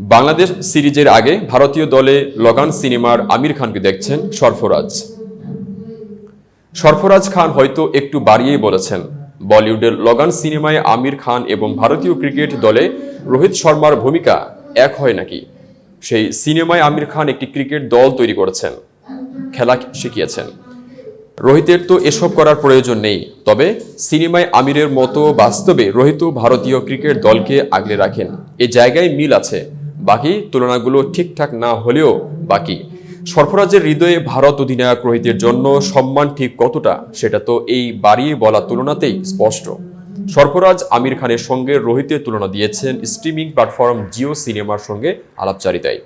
বাংলাদেশ সিরিজের আগে ভারতীয় দলে লগান সিনেমার আমির খানকে দেখছেন সরফরাজ। সরফরাজ খান হয়তো একটু বাড়িয়েই বলেছেন, বলিউডের লগান সিনেমায় আমির খান এবং ভারতীয় ক্রিকেট দলে রোহিত শর্মার ভূমিকা এক হয় নাকি? সেই সিনেমায় আমির খান একটি ক্রিকেট দল তৈরি করেছেন, খেলা শিখিয়েছেন। রোহিতের তো এসব করার প্রয়োজন নেই, তবে সিনেমায় আমিরের মতো বাস্তবে রোহিত ভারতীয় ক্রিকেট দলকে আগলে রাখেন। এ জায়গায় মিল আছে বাকি তুলনাগুলো ঠিকঠাক না হলেও বাকি। সরফরাজের হৃদয়ে ভারত অধিনায়ক রোহিতের জন্য সম্মান ঠিক কতটা, সেটা তো এই বাড়িয়ে বলা তুলনাতেই স্পষ্ট। সরফরাজ আমির খানের সঙ্গে রোহিতের তুলনা দিয়েছেন স্ট্রিমিং প্ল্যাটফর্ম জিও সিনেমার সঙ্গে আলাপচারিতায়।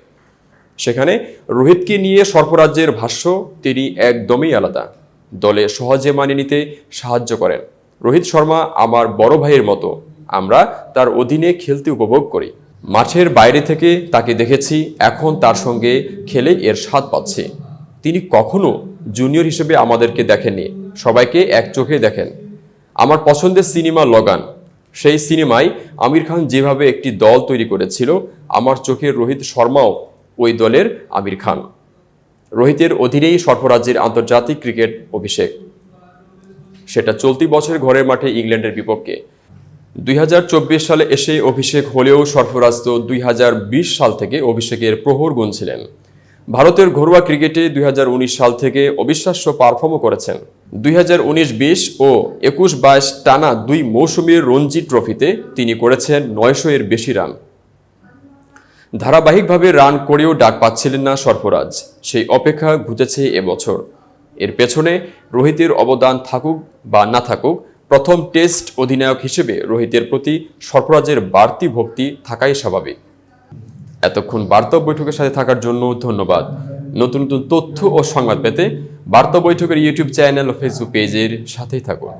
সেখানে রোহিতকে নিয়ে সর্পরাজ্যের ভাষ্য, তিনি একদমই আলাদা। দলে সহজে মানিয়ে নিতে সাহায্য করেন। রোহিত শর্মা আমার বড় ভাইয়ের মতো। আমরা তার অধীনে খেলতে উপভোগ করি। মাঠের বাইরে থেকে তাকে দেখেছি, এখন তার সঙ্গে খেলে এর স্বাদ পাচ্ছি। তিনি কখনো জুনিয়র হিসেবে আমাদেরকে দেখেননি, সবাইকে এক চোখে দেখেন। আমার পছন্দের সিনেমা লগান। সেই সিনেমায় আমির খান যেভাবে একটি দল তৈরি করেছিল, আমার চোখের রোহিত শর্মাও ওই দলের আমির খান। রোহিতের অধীনেই সর্বরাজ্যের আন্তর্জাতিক ক্রিকেট অভিষেক। সেটা চলতি বছর ঘরের মাঠে ইংল্যান্ডের বিপক্ষে। দুই হাজার চব্বিশ সালে এসে অভিষেক হলেও সরফরাজ তো দুই হাজার বিশ সাল থেকে অভিষেকের প্রহর গুনছিলেন। ভারতের ঘরোয়া ক্রিকেটে দুই হাজার উনিশ সাল থেকে অবিশ্বাস্য পারফর্মও করেছেন। দুই বিশ ও একুশ বাইশ টানা দুই মৌসুমের রঞ্জি ট্রফিতে তিনি করেছেন নয়শো এর বেশি রান। ধারাবাহিকভাবে রান করেও ডাক পাচ্ছিলেন না সরফরাজ সেই অপেক্ষা ঘুচেছে এবছর এর পেছনে রোহিতের অবদান থাকুক বা না থাকুক প্রথম টেস্ট অধিনায়ক হিসেবে রোহিতের প্রতি সরফরাজের বাড়তি ভক্তি থাকাই স্বাভাবিক। এতক্ষণ বার্তা বৈঠকের সাথে থাকার জন্য ধন্যবাদ। নতুন নতুন তথ্য ও সংবাদ পেতে বার্তা বৈঠকের ইউটিউব চ্যানেল ও ফেসবুক পেজের সাথেই থাকুন।